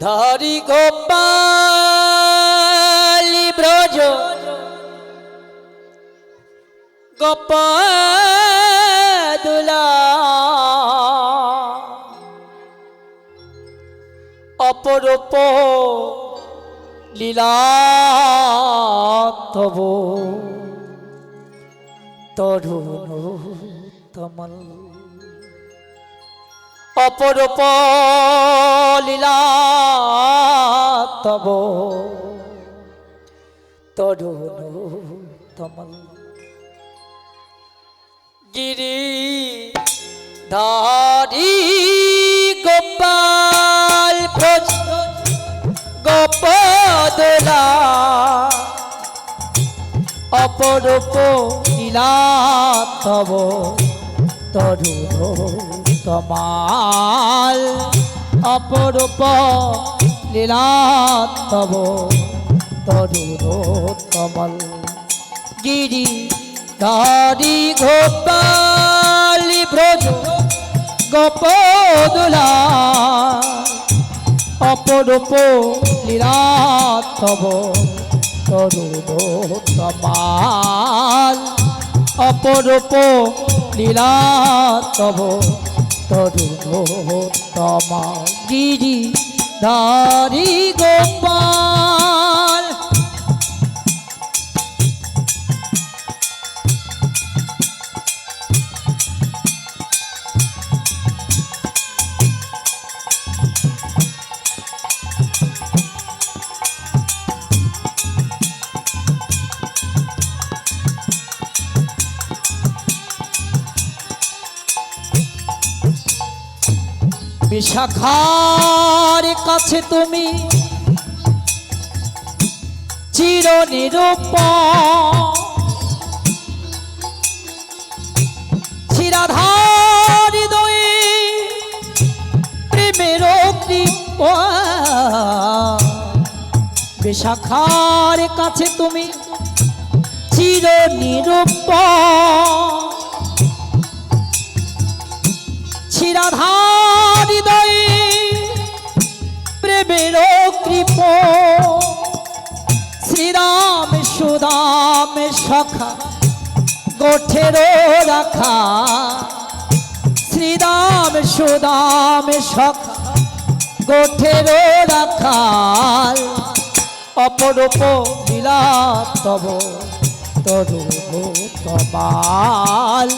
ধারি গোপালি ব্রজ। গোপাদুলা। অপরূপ লীলা তব তরুণ তমল। অপরূপ লীলা তব তরুণ তমল। গিরি ধারি গোপাল ভোজ। গোপদলা। অপরূপ লীলা তব তরুণ তমাল অপরূপ লীলা তব তরুণ তমল গিরি দারি গোপালি ব্রজ গোপদুলা অপরূপ লীলা তব তরুণ তমাল অপরূপ লীলা তব তরুণ তমা গিরি ধারি গোপাল বিশাখার কাছে তুমি চির নিরূপ চিরাধার হৃদয়ে প্রেমের বিশাখার কাছে তুমি চির নিরূপ হৃদয়ে প্রেমের কৃপ। শ্রীরাম সুদাম সখা, গোঠের রাখা। শ্রীরাম সুদাম সখা, গোঠের রাখাল অপরূপ লীলা তব তরু তমাল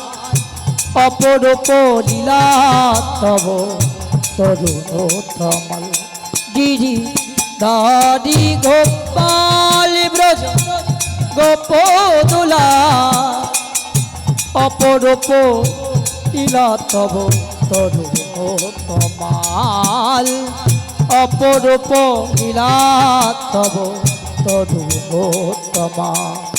অপরূপ লীলা তব তরুণ তমল। গিরি দারি গোপাল ব্রজ, গোপদুলা। অপরূপ লীলা তব তরুণ তমাল অপরূপ লীলা তব তরুণ তমাল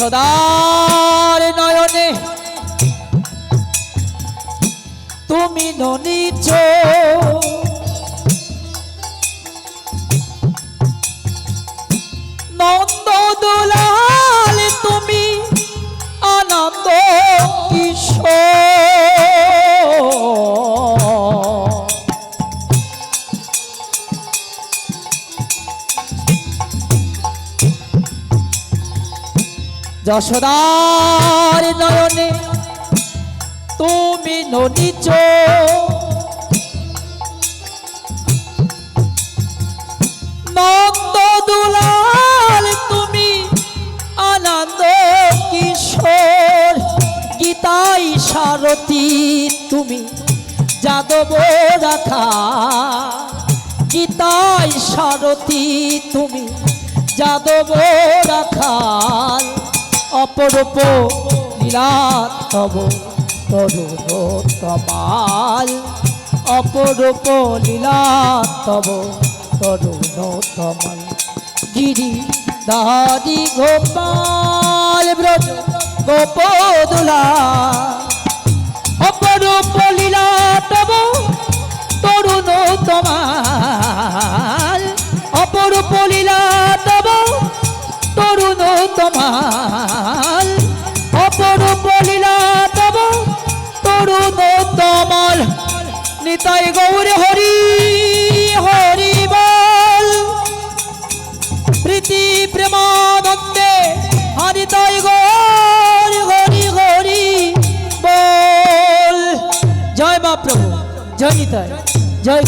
যশোদার নয়নে। তুমি ননীচ। নন্দ দুলাল যশোদার নয়নে তুমি নদীচ নন্দ দুলাল, তুমি আনন্দ কিশোর। গীতাই সারথী, তুমি যাদব রাখা। গীতাই সারথী, তুমি যাদব রাখাল অপরূপ লীলাতব তরুণতমাল অপরূপ লীলাতব তরুণ গিরি দাদি গোপাল, ব্রজ গোপদুলা। অপরূপ লীলাতব তরুণতমাল অপরূপ লীলাতব তরুণতমাল নিতাই গৌর হরি হরি বল প্রীতি প্রেমানন্দে হরিতাই গৌর, হরি হরি বল জয় মা প্রভু, জয় নিতাই, জয়।